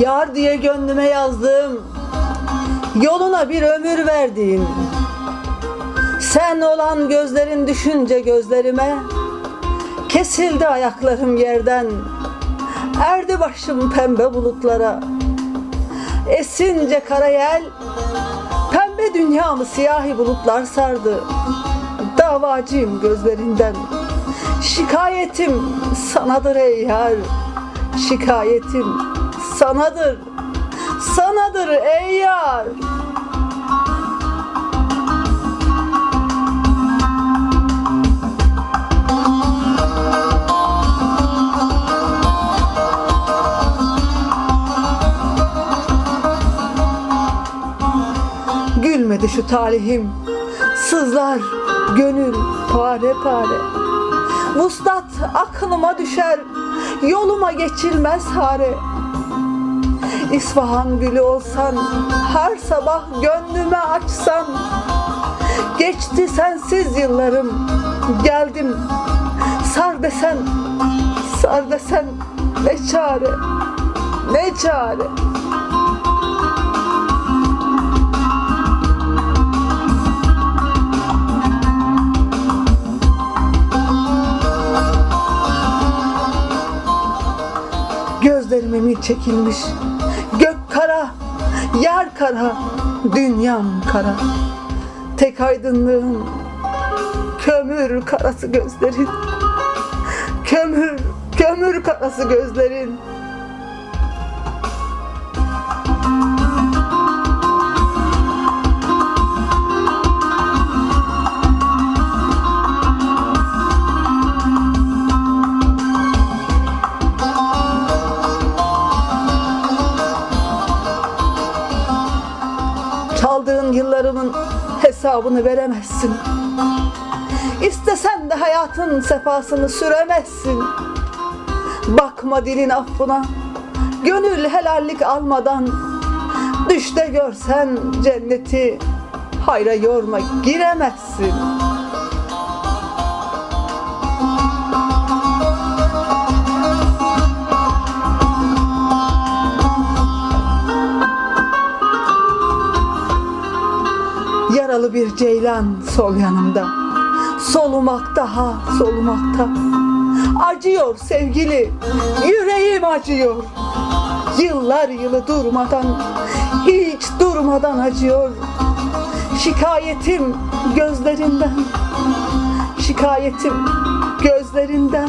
Yar diye gönlüme yazdım. Yoluna bir ömür verdim Sen olan gözlerin düşünce gözlerime Kesildi ayaklarım yerden. Erdi başım pembe bulutlara. Esince kara yel Pembe dünyamı siyahi bulutlar sardı. Davacıyım gözlerinden. Şikayetim sanadır ey yar Şikayetim sanadır. Sanadır ey yar. Gülmedi şu talihim. Sızlar gönül pare pare. Vuslat aklıma düşer Yoluma geçilmez hare İsfahan gülü olsan Her sabah gönlüme açsan. Geçti sensiz yıllarım Geldim. Sar desen Sar desen Ne çare Ne çare? Gözlerime mi çekilmiş Gök kara, yer kara, dünyam kara. Tek aydınlığın kömür karası gözlerin. Kömür, kömür karası gözlerin Çaldığın yıllarımın hesabını veremezsin. İstesen de hayatın sefasını süremezsin. Bakma dilin affına, gönül helallik almadan. Düşte görsen cenneti, hayra yorma giremezsin. Yaralı bir ceylan sol yanımda. Solumakta ha solumakta. Acıyor sevgili, yüreğim acıyor. Yıllar yılı durmadan, hiç durmadan acıyor. Şikayetim gözlerinden, şikayetim gözlerinden.